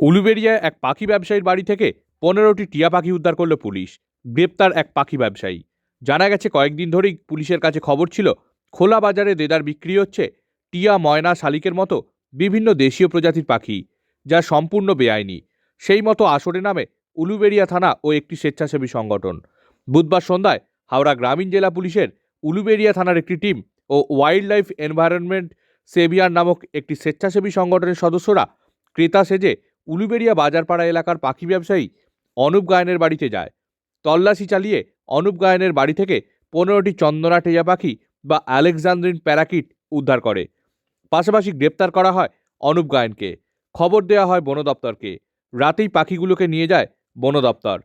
উলুবেড়িয়ায় এক পাখি ব্যবসায়ীর বাড়ি থেকে পনেরোটি টিয়া পাখি উদ্ধার করল পুলিশ। গ্রেপ্তার এক পাখি ব্যবসায়ী। জানা গেছে, কয়েকদিন ধরেই পুলিশের কাছে খবর ছিল, খোলা বাজারে দেদার বিক্রি হচ্ছে টিয়া, ময়না, শালিকের মতো বিভিন্ন দেশীয় প্রজাতির পাখি, যা সম্পূর্ণ বেআইনি। সেই মতো আসরে নামে উলুবেড়িয়া থানা ও একটি স্বেচ্ছাসেবী সংগঠন। বুধবার সন্ধ্যায় হাওড়া গ্রামীণ জেলা পুলিশের উলুবেড়িয়া থানার একটি টিম ও ওয়াইল্ড লাইফ এনভায়রনমেন্ট সেভিয়ার নামক একটি স্বেচ্ছাসেবী সংগঠনের সদস্যরা ক্রেতা সেজে উলুবেড়িয়া বাজারপাড়া এলাকার পাখি ব্যবসায়ী অনুপ গায়নের বাড়িতে যায়। তল্লাশি চালিয়ে অনুপ গায়নের বাড়ি থেকে পনেরোটি চন্দনা টেয়া পাখি বা আলেকজান্দ্রিন প্যারাকিট উদ্ধার করে। পাশাপাশি গ্রেপ্তার করা হয় অনুপ গায়নকে। খবর দেওয়া হয় বন দপ্তরকে। রাতেই পাখিগুলোকে নিয়ে যায় বন দপ্তর।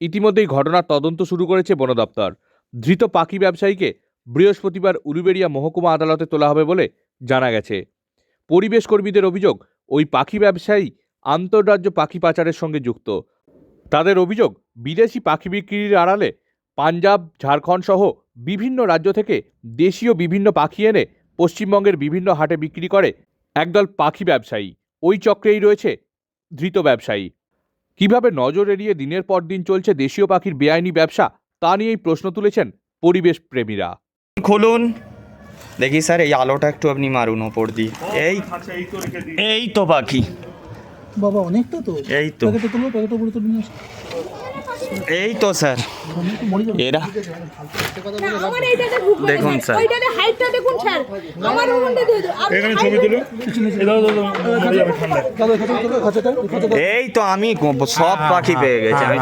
ইতিমধ্যেই ঘটনার তদন্ত শুরু করেছে বন দপ্তর। ধৃত পাখি ব্যবসায়ীকে বৃহস্পতিবার উলুবেড়িয়া মহকুমা আদালতে তোলা হবে বলে জানা গেছে। পরিবেশ কর্মীদের অভিযোগ, ওই পাখি ব্যবসায়ী আন্তঃরাজ্য পাখি পাচারের সঙ্গে যুক্ত। তাদের অভিযোগ, বিদেশি পাখি বিক্রির আড়ালে পাঞ্জাব ঝাড়খণ্ড সহ বিভিন্ন রাজ্য থেকে দেশীয় বিভিন্ন পাখি এনে পশ্চিমবঙ্গের বিভিন্ন হাটে বিক্রি করে একদল পাখি ব্যবসায়ী। ওই চক্রেই রয়েছে ধৃত ব্যবসায়ী। কীভাবে নজর এড়িয়ে দিনের পর দিন চলছে দেশীয় পাখির বেআইনি ব্যবসা, তা নিয়েই প্রশ্ন তুলেছেন পরিবেশ প্রেমীরা। খুলুন। দেখি স্যার, এই আলোটা একটু আপনি মারুন ওপর দিয়ে। এই এই তো পাখি। বাবা অনেকটা তো। এই তো। প্যাকেটে তুলো প্যাকেটে তুলে নিয়ে এই তো স্যার। এরা দেখুন, স্যার। ওইটাতে হাইটটা দেখুন স্যার। আমার ওখানটা দিয়ে দিন। এখানে ছবি তুলো। এই তো আমি সব পাখি পেয়ে গেছি। আমি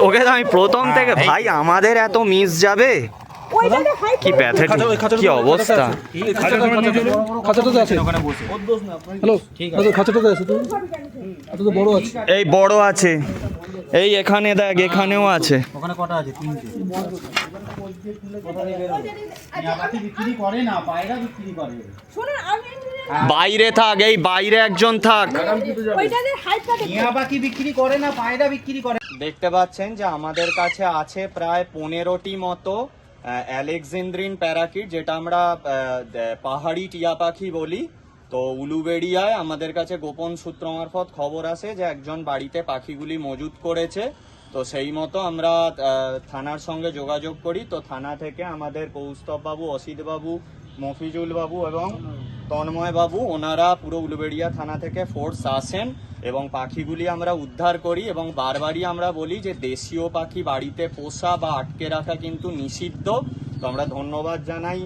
তোকে তো আমি প্রথম থেকে ভাই আমাদের এত মিস যাবে? কি প্যাথেটিক কি অবস্থা? এই আছে। বড় আছে। এই বড় আছে। এই এখানে দেখ এখানেও আছে। শুনুন, আমি বাইরে থাক এই বাইরে একজন থাক। ওইটাতে হাইটটা দেখুন। টিয়া পাখি বিক্রি করে না পায়রা বিক্রি করে। দেখতে পাচ্ছেন যে আমাদের কাছে আছে প্রায় পনেরোটি মতো অ্যালেকজেন্দ্রিন প্যারাকিট, যেটা আমরা পাহাড়ি টিয়া পাখি বলি, তো উলুবেড়িয়ায় আমাদের কাছে গোপন সূত্র মারফত খবর আসে যে একজন বাড়িতে পাখিগুলি মজুত করেছে। তো সেই মতো আমরা থানার সঙ্গে যোগাযোগ করি। তো থানা থেকে আমাদের কৌস্তব বাবু অসিত বাবু মফিজুল বাবু এবং তন্ময় বাবু, ওনারা পুরো উলুবেড়িয়া থানা থেকে ফোর্স আসেন এবং পাখিগুলি আমরা উদ্ধার করি এবং বারবারই আমরা বলি যে দেশীয় পাখি বাড়িতে পোষা বা আটকে রাখা কিন্তু নিষিদ্ধ। তো আমরা ধন্যবাদ জানাই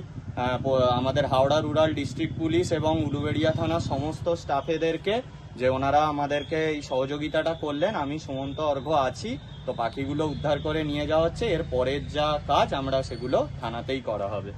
আমাদের হাওড়া রুরাল ডিস্ট্রিক্ট পুলিশ এবং উলুবেড়িয়া থানার সমস্ত স্টাফেদেরকে যে ওনারা আমাদেরকে এই সহযোগিতাটা করলেন। আমি সুমন্ত অর্ঘ্য আছি, তো পাখিগুলো উদ্ধার করে নিয়ে যাওয়া হচ্ছে। এর পরের যা কাজ আমরা সেগুলো থানাতেই করা হবে।